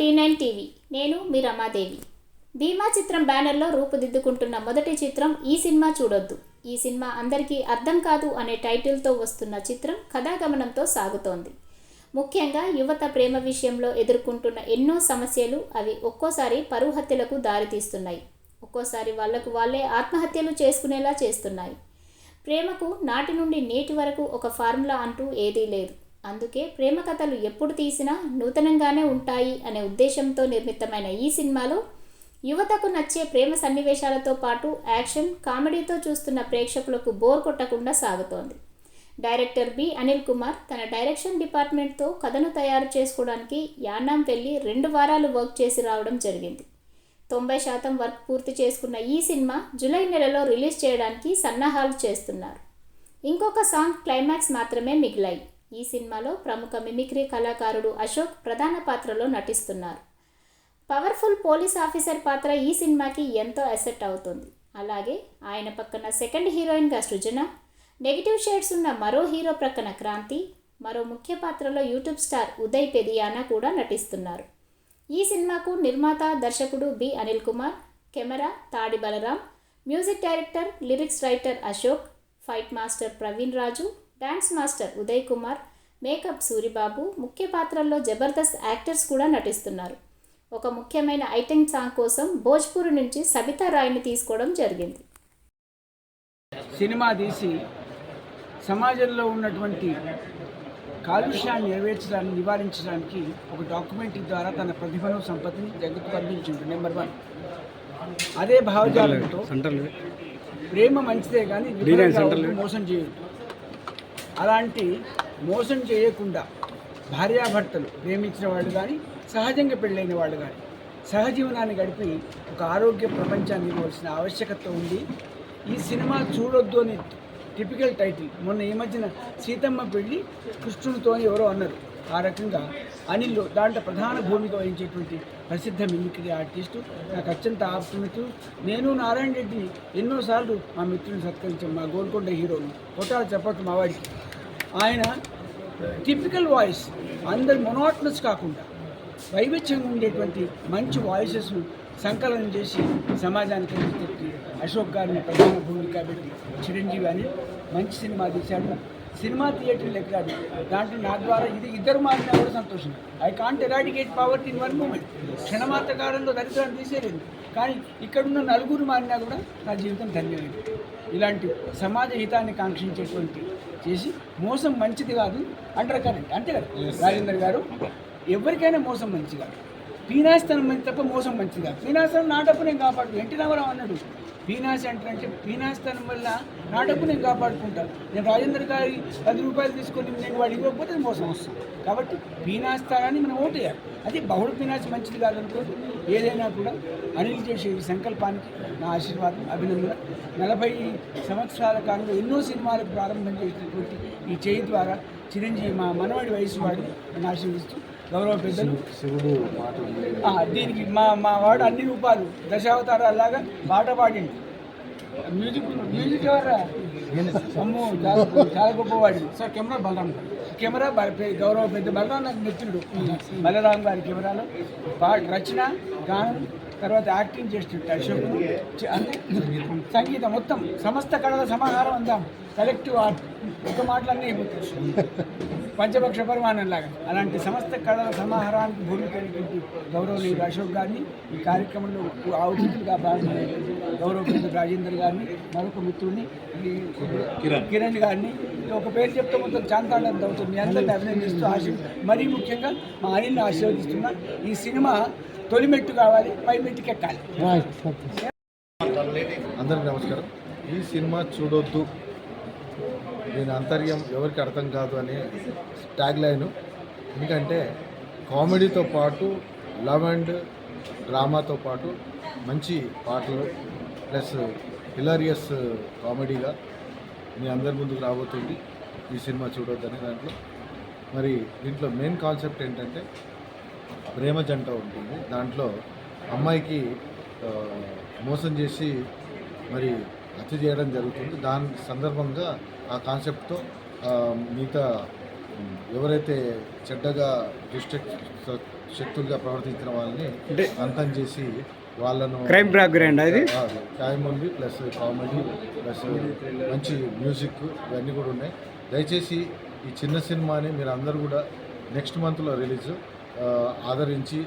D nine TV నేను మీ రమాదేవి. భీమా చిత్రం బ్యానర్లో రూపుదిద్దుకుంటున్న మొదటి చిత్రం ఈ సినిమా చూడొద్దు. ఈ సినిమా అందరికీ అర్థం కాదు అనే టైటిల్తో వస్తున్న చిత్రం కథాగమనంతో సాగుతోంది. ముఖ్యంగా యువత ప్రేమ విషయంలో ఎదుర్కొంటున్న ఎన్నో సమస్యలు అవి ఒక్కోసారి పరువు హత్యలకు దారితీస్తున్నాయి. ఒక్కోసారి వాళ్ళకు వాళ్ళే ఆత్మహత్యలు చేసుకునేలా చేస్తున్నాయి. ప్రేమకు నాటి నుండి నేటి వరకు ఒక ఫార్ములా అంటూ ఏదీ లేదు. అందుకే ప్రేమ కథలు ఎప్పుడు తీసినా నూతనంగానే ఉంటాయి అనే ఉద్దేశంతో నిర్మితమైన ఈ సినిమాలో యువతకు నచ్చే ప్రేమ సన్నివేశాలతో పాటు యాక్షన్ కామెడీతో చూస్తున్న ప్రేక్షకులకు బోర్ కొట్టకుండా సాగుతోంది. డైరెక్టర్ బి అనిల్ కుమార్ తన డైరెక్షన్ డిపార్ట్మెంట్తో కథను తయారు చేసుకోవడానికి యానాం వెళ్ళి రెండు వారాలు వర్క్ చేసి రావడం జరిగింది. తొంభై శాతం వర్క్ పూర్తి చేసుకున్న ఈ సినిమా జూలై నెలలో రిలీజ్ చేయడానికి సన్నాహాలు చేస్తున్నారు. ఇంకొక సాంగ్ క్లైమాక్స్ మాత్రమే మిగిలాయి. ఈ సినిమాలో ప్రముఖ మిమిక్రీ కళాకారుడు అశోక్ ప్రధాన పాత్రలో నటిస్తున్నారు. పవర్ఫుల్ పోలీస్ ఆఫీసర్ పాత్ర ఈ సినిమాకి ఎంతో అసెట్ అవుతుంది. అలాగే ఆయన పక్కన సెకండ్ హీరోయిన్గా సృజన నెగిటివ్ షేడ్స్ ఉన్న మరో హీరో ప్రక్కన క్రాంతి మరో ముఖ్య పాత్రలో యూట్యూబ్ స్టార్ ఉదయ్ పెదియానా కూడా నటిస్తున్నారు. ఈ సినిమాకు నిర్మాత దర్శకుడు B Anil Kumar camera Tadi Balaram music director lyrics writer Ashok fight master Praveen Raju dance master Uday Kumar makeup Suribabu ముఖ్య పాత్రల్లో జబర్దస్త్ యాక్టర్స్ కూడా నటిస్తున్నారు. ఒక ముఖ్యమైన ఐటెం సాంగ్ కోసం భోజ్పూర్ నుంచి సబితా రాయ్ని తీసుకోవడం జరిగింది. సినిమా తీసి సమాజంలో ఉన్నటువంటి కాలుష్యాన్ని నెరవేర్చడానికి నివారించడానికి ఒక డాక్యుమెంటరీ ద్వారా తన ప్రతిభను సంపత్తిని జగత్తుకు అందించింది. నెంబర్ వన్ అదే భావజాలంతో ప్రేమ మంచిదే కానీ మోసం చేయొద్దు. అలాంటి మోసం చేయకుండా భార్యాభర్తలు ప్రేమించిన వాళ్ళు కానీ సహజంగా పెళ్ళైన వాళ్ళు కానీ సహజీవనాన్ని గడిపి ఒక ఆరోగ్య ప్రపంచాన్ని ఇవ్వాల్సిన ఆవశ్యకత ఉంది. ఈ సినిమా చూడొద్దు అని టిపికల్ టైటిల్. మొన్న ఈ మధ్యన సీతమ్మ పెళ్ళి కృష్ణునితో ఎవరో అన్నారు. ఆ రకంగా అనిల్ దాంట్లో ప్రధాన భూమిక వహించేటువంటి ప్రసిద్ధ మిమిక్రీ ఆర్టిస్టు. నాకు అత్యంత ఆప్తుమిత్రుడు నేను నారాయణ రెడ్డి ఎన్నోసార్లు మా మిత్రుని సత్కరించాం. మా గోల్కొండ హీరోని కొట్టాల చెప్పట్టు మా వాడికి. ఆయన టిపికల్ వాయిస్ అందరు మొనాటనస్ కాకుండా వైవిధ్యంగా ఉండేటువంటి మంచి వాయిసెస్ను సంకలనం చేసి సమాజానికి అందించి అశోక్ గారిని ప్రధాన భూమిక పెట్టి చిరంజీవి అని. మంచి సినిమా తీశాడు. సినిమా థియేటర్లు లెక్కరాదు దాంట్లో నా ద్వారా ఇది ఇద్దరు మారినా కూడా సంతోషం I can't eradicate poverty in one moment క్షణమాత్ర కాలంలో దరిద్రాన్ని తీసేయలేదు. కానీ ఇక్కడున్న నలుగురు మారినా కూడా నా జీవితం ధన్యమైంది. ఇలాంటి సమాజ హితాన్ని కాంక్షించేటువంటి చేసి మోసం మంచిది కాదు అంటారు కదండి అంతే కదా రాజేందర్ గారు. ఎవరికైనా మోసం మంచి కాదు. పీనాస్తనం మంచి తప్ప మోసం మంచిది? కాదు పీనాస్తనం నా డబ్బు నేను కాపాడు ఎన్టీ రామారావు అన్నాడు పీనాశ అంటే పీనాస్తనం వల్ల నా డబ్బు నేను కాపాడుకుంటాను నేను రాజేంద్ర గారి పది రూపాయలు తీసుకొని నేను వాడు ఇవ్వకపోతే అది మోసం వస్తుంది. కాబట్టి పీనాస్తానని మనం ఓటేయాలి. అది బహుళ పీనాశ మంచిది కాదనుకోండి ఏదైనా కూడా అనిల్ చేసే ఈ సంకల్పానికి నా ఆశీర్వాదం అభినందన. నలభై సంవత్సరాల కాలంలో ఎన్నో సినిమాలకు ప్రారంభం చేసినటువంటి ఈ చేయి ద్వారా చిరంజీవి మా మనవడి వయసు వాడు నేను ఆశీర్వదిస్తూ గౌరవ పెద్దలు. శివుడు దీనికి మా మా వాడు అన్ని రూపాలు దశావతారాలాగా పాట పాడిండు. మ్యూజిక్ మ్యూజిక్ ఎవరా? అమ్మో చాలా చాలా గొప్పవాడి. సార్ కెమెరా బలరాం కెమెరా గౌరవ పెద్ద బలరాం నాకు మిత్రుడు బలరాం గారి కెమెరాలో రచన గానం తర్వాత యాక్టింగ్ చేస్తుంటే అశోక్ అంటే సంగీతం మొత్తం సమస్త కళల సమాహారం అందాం. కలెక్టివ్ ఆర్ట్ ఒక మాటలన్నీ అయిపోతాయి. పంచపక్ష పరిమాణం లాగా. అలాంటి సమస్త కళల సమాహారానికి భూమిక అయినటువంటి గౌరవనీయుడు అశోక్ గారిని ఈ కార్యక్రమంలో ఔచిత్యంగా ప్రారంభమైనటువంటి గౌరవనీయుడు రాజేందర్ గారిని మరొక మిత్రుడిని కిరణ్. గారిని. ఒక పేరు చెప్తే మొత్తం చాంతాడంత అవుతుంది. మీ అందరిని అభినందిస్తూ ఆశ మరీ ముఖ్యంగా మా అనిల్ని ఆశీర్వదిస్తున్నా ఈ సినిమా తొలి మెట్టు కావాలి పై మెట్టుకి ఎక్కాలి. అందరికి నమస్కారం. ఈ సినిమా చూడొద్దు దీని అంతర్యం ఎవరికి అర్థం కాదు అనే ట్యాగ్ లైన్ ఎందుకంటే కామెడీతో పాటు లవ్ అండ్ డ్రామాతో పాటు మంచి పాటలు ప్లస్ హిలారియస్ కామెడీగా మీ అందరి ముందుకు రాబోతుంది ఈ సినిమా చూడొద్దని దాంట్లో. మరి దీంట్లో మెయిన్ కాన్సెప్ట్ ఏంటంటే ప్రేమ జంట ఉంటుంది. దాంట్లో అమ్మాయికి మోసం చేసి మరి హత్య చేయడం జరుగుతుంది. దాని సందర్భంగా ఆ కాన్సెప్ట్తో మిగతా ఎవరైతే చెడ్డగా దుష్ట శక్తులుగా ప్రవర్తించిన వాళ్ళని అంతం చేసి వాళ్ళను క్రైమ్ బ్యాక్గ్రౌండ్ అది? క్రైమ్ ఉంది ప్లస్ కామెడీ ప్లస్ మంచి మ్యూజిక్ ఇవన్నీ కూడా ఉన్నాయి. దయచేసి ఈ చిన్న సినిమాని మీరు అందరూ కూడా నెక్స్ట్ మంత్లో రిలీజ్ ఆదరించి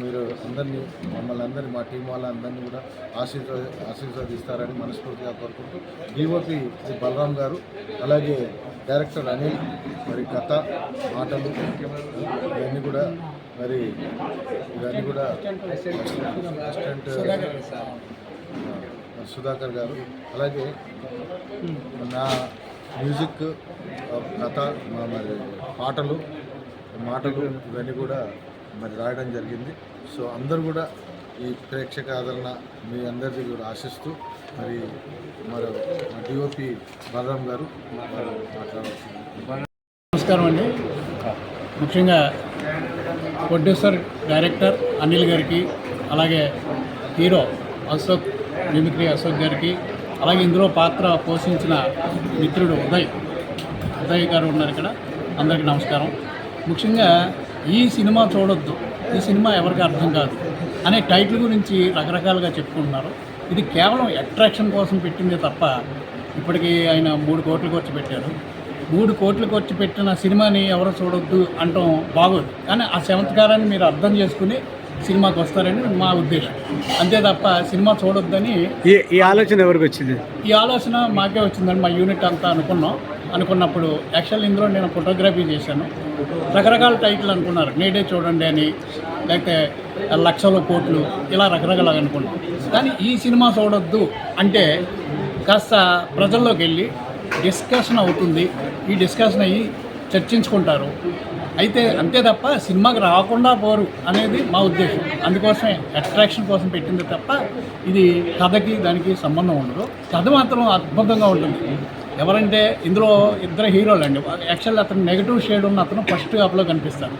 మీరు అందరినీ మమ్మల్ని అందరినీ మా టీం వాళ్ళందరినీ కూడా ఆశీర్వ ఆశీర్వదిస్తారని మనస్ఫూర్తిగా కోరుకుంటూ డిఓపి శ్రీ బలరాం గారు అలాగే డైరెక్టర్ అనిల్ మరి కథ మాటలు ఇవన్నీ కూడా మరి ఇవన్నీ కూడా అసిస్టెంట్ సుధాకర్ గారు అలాగే నా మ్యూజిక్ కథ మా మరి పాటలు మాటలు ఇవన్నీ కూడా మరి రాయడం జరిగింది. సో అందరూ కూడా ఈ ప్రేక్షక ఆదరణ మీ అందరిది కూడా ఆశిస్తూ మరి మరి డిఓపి బలరాం గారు మాట్లాడవలసింది. నమస్కారం అండి. ముఖ్యంగా ప్రొడ్యూసర్ డైరెక్టర్ అనిల్ గారికి అలాగే హీరో అశోక్ మిమిక్రీ అశోక్ గారికి అలాగే ఇందులో పాత్ర పోషించిన మిత్రుడు ఉదయ్. ఉదయ్ గారు ఉన్నారు ఇక్కడ. అందరికీ నమస్కారం. ముఖ్యంగా ఈ సినిమా చూడొద్దు. ఈ సినిమా ఎవరికి అర్థం కాదు. అనే టైటిల్ గురించి రకరకాలుగా చెప్పుకుంటున్నారు. ఇది కేవలం అట్రాక్షన్ కోసం పెట్టిందే తప్ప ఇప్పటికీ ఆయన మూడు కోట్లు ఖర్చు పెట్టారు. మూడు కోట్లు ఖర్చు పెట్టిన సినిమాని ఎవరు చూడొద్దు అంటాం బాగోదు. కానీ ఆ చమత్కారాన్ని మీరు అర్థం చేసుకుని సినిమాకి వస్తారని మా ఉద్దేశం. అంతే తప్ప సినిమా చూడొద్దని ఈ ఈ ఆలోచన ఎవరికి వచ్చింది? ఈ ఆలోచన మాకే వచ్చిందని మా యూనిట్ అంతా అనుకున్నాం. అనుకున్నప్పుడు యాక్చువల్ ఇందులో నేను ఫోటోగ్రఫీ చేశాను. రకరకాల టైటిల్ అనుకున్నారు. నేడే చూడండి అని లేకపోతే లక్షల కోట్లు ఇలా రకరకాల అనుకున్నాను కానీ ఈ సినిమా చూడొద్దు అంటే కాస్త ప్రజల్లోకి వెళ్ళి డిస్కషన్ అవుతుంది. ఈ డిస్కషన్ అయ్యి చర్చించుకుంటారు. అయితే అంతే తప్ప సినిమాకి రాకుండా పోరు అనేది మా ఉద్దేశం. అందుకోసమే అట్రాక్షన్ కోసం పెట్టింది తప్ప ఇది కథకి దానికి సంబంధం ఉండదు. కథ మాత్రం అద్భుతంగా ఉంటుంది. ఎవరంటే ఇందులో ఇద్దరు హీరోలు అండి. యాక్చువల్ అతను నెగిటివ్ షేడ్ ఉన్న అతను ఫస్ట్ హాఫ్లో కనిపిస్తాడు.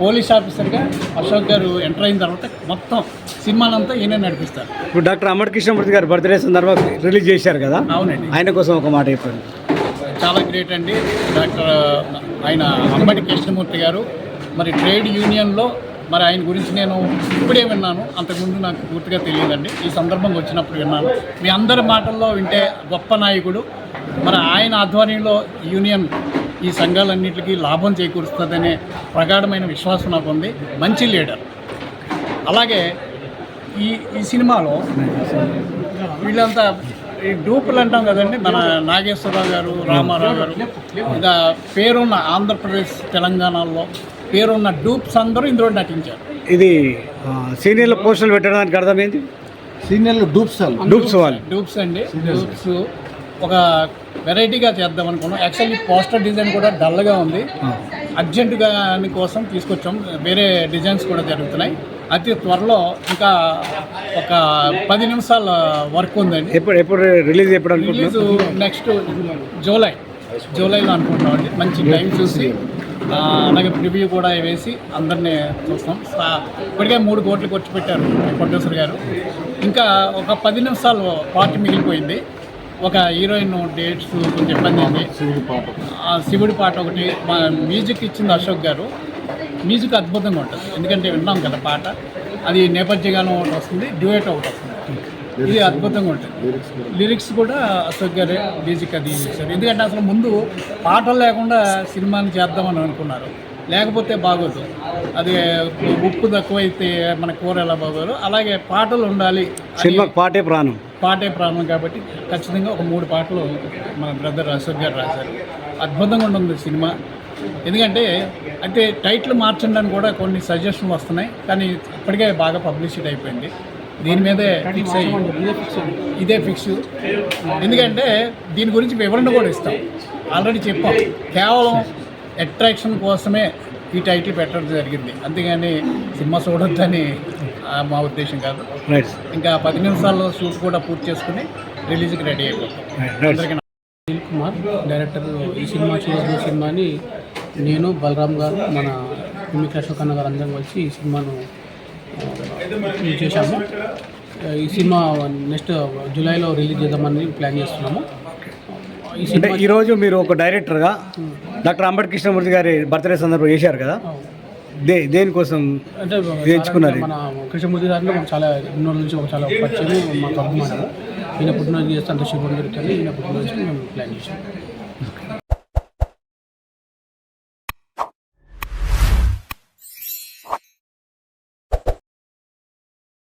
పోలీస్ ఆఫీసర్గా అశోక్ గారు ఎంటర్ అయిన తర్వాత మొత్తం సినిమానంతా ఈయన నడిపిస్తారు. ఇప్పుడు డాక్టర్ అమర్ కృష్ణమూర్తి గారి బర్త్డే సందర్భంగా రిలీజ్ చేశారు కదా? అవునండి. ఆయన కోసం ఒక మాట చెప్పండి. చాలా గ్రేట్ అండి. డాక్టర్ ఆయన అంబటి కృష్ణమూర్తి గారు. మరి ట్రేడ్ యూనియన్లో మరి ఆయన గురించి నేను ఇప్పుడే విన్నాను. అంతకుముందు నాకు పూర్తిగా తెలియదండి. ఈ సందర్భంగా వచ్చినప్పుడు విన్నాను. మీ అందరి మాటల్లో వింటే గొప్ప నాయకుడు మరి ఆయన ఆధ్వర్యంలో యూనియన్ ఈ సంఘాలన్నింటికి లాభం చేకూరుస్తుందనే ప్రగాఢమైన విశ్వాసం నాకు ఉంది. మంచి లీడర్. అలాగే ఈ ఈ సినిమాలో వీళ్ళంతా ఈ డూపులు అంటాం కదండి మన నాగేశ్వరరావు గారు రామారావు గారు. ఇంకా పేరున్న ఆంధ్రప్రదేశ్ తెలంగాణలో పేరున్న డూప్స్ అందరూ ఇందులో నటించారు. ఇది సీనియర్ల పోస్టులు పెట్టడానికి అర్థమైంది సీనియర్లు డూప్సల్ డూప్స్ వాళ్ళు. డూప్స్ అండి. డూప్స్. ఒక వెరైటీగా చేద్దాం అనుకున్నాం. యాక్చువల్లీ పోస్టర్ డిజైన్ కూడా డల్గా ఉంది. అర్జెంటుగా కోసం తీసుకొచ్చాం. వేరే డిజైన్స్ కూడా జరుగుతున్నాయి. అతి త్వరలో ఇంకా ఒక పది నిమిషాల వర్క్ ఉందండి. ఎప్పుడు ఎప్పుడు రిలీజ్ ఎప్పుడు రిలీజ్ నెక్స్ట్ జూలై జూలైలో అనుకుంటున్నాం అండి. మంచి టైం చూసి అలాగే ప్రివ్యూ కూడా వేసి అందరినీ చూస్తాం. ఇప్పటికే మూడు కోట్లు ఖర్చు పెట్టారు ప్రొడ్యూసర్ గారు. ఇంకా ఒక పది నిమిషాలు పార్ట్ మిగిలిపోయింది. ఒక హీరోయిన్ డేట్స్ కొంచెం ఇబ్బంది అయింది ఆ శివుడి పాట ఒకటి మా మ్యూజిక్ ఇచ్చింది అశోక్ గారు. మ్యూజిక్ అద్భుతంగా ఉంటుంది. ఎందుకంటే విన్నాం కదా పాట. అది నేపథ్య గానం ఒకటి వస్తుంది డ్యూయట్ ఒకటి వస్తుంది. ఇది అద్భుతంగా ఉంటుంది. లిరిక్స్ కూడా అశోక్ గారే మ్యూజిక్ అది చేశారు. ఎందుకంటే అసలు ముందు పాటలు లేకుండా సినిమాని చేద్దామని అనుకున్నారు. లేకపోతే బాగోదు. అది ఉప్పు తక్కువైతే మన కూర ఎలా బాగోదు. అలాగే పాటలు ఉండాలి సినిమాకి పాటే ప్రాణం. పాటే ప్రాణం కాబట్టి ఖచ్చితంగా ఒక మూడు పాటలు మన బ్రదర్ అశోక్ గారు రాశారు. అద్భుతంగా ఉంటుంది సినిమా. ఎందుకంటే అయితే టైటిల్ మార్చండి అని కూడా కొన్ని సజెషన్లు వస్తున్నాయి. కానీ ఇప్పటికే బాగా పబ్లిసిటీ అయిపోయింది. దీని మీదే ఫిక్స్ అయ్యి ఇదే ఫిక్స్ ఎందుకంటే దీని గురించి వివరణ కూడా ఇస్తాం. ఆల్రెడీ చెప్పాం. కేవలం అట్రాక్షన్ కోసమే ఈ టైటిల్ పెట్టడం జరిగింది. అంతేగాని సినిమా చూడొద్దని ఆ, మా ఉద్దేశం కాదు. రైట్ ఇంకా పది నిమిషాల్లో షూట్ కూడా పూర్తి చేసుకుని రిలీజ్కి రెడీ అయిపోతాం. అనిల్ కుమార్ డైరెక్టర్ ఈ సినిమా చూసిన సినిమాని నేను బలరాం గారు మన మిమిక్ అశోక్ అన్న గారు అందరం కలిసి ఈ సినిమాను చేశాము. ఈ సినిమా నెక్స్ట్ జూలైలో రిలీజ్ చేద్దామని ప్లాన్ చేస్తున్నాము. ఈ అంటే సినిమా ఈరోజు మీరు ఒక డైరెక్టర్గా డాక్టర్ అంబేడ్ కృష్ణమూర్తి గారి బర్త్డే సందర్భంగా చేశారు కదా? దే దేనికోసం అంటే ఎంచుకున్నారు? మన కృష్ణమూర్తి గారిలో మాకు చాలా ఎన్నో నుంచి ఒక చాలా పరిచయం మాకు అభిమానం ఈయన పుట్టినరోజు చేస్తే అంత శుభం జరుగుతుంది. ఈయన పుట్టినరోజుకి మేము ప్లాన్ చేసాం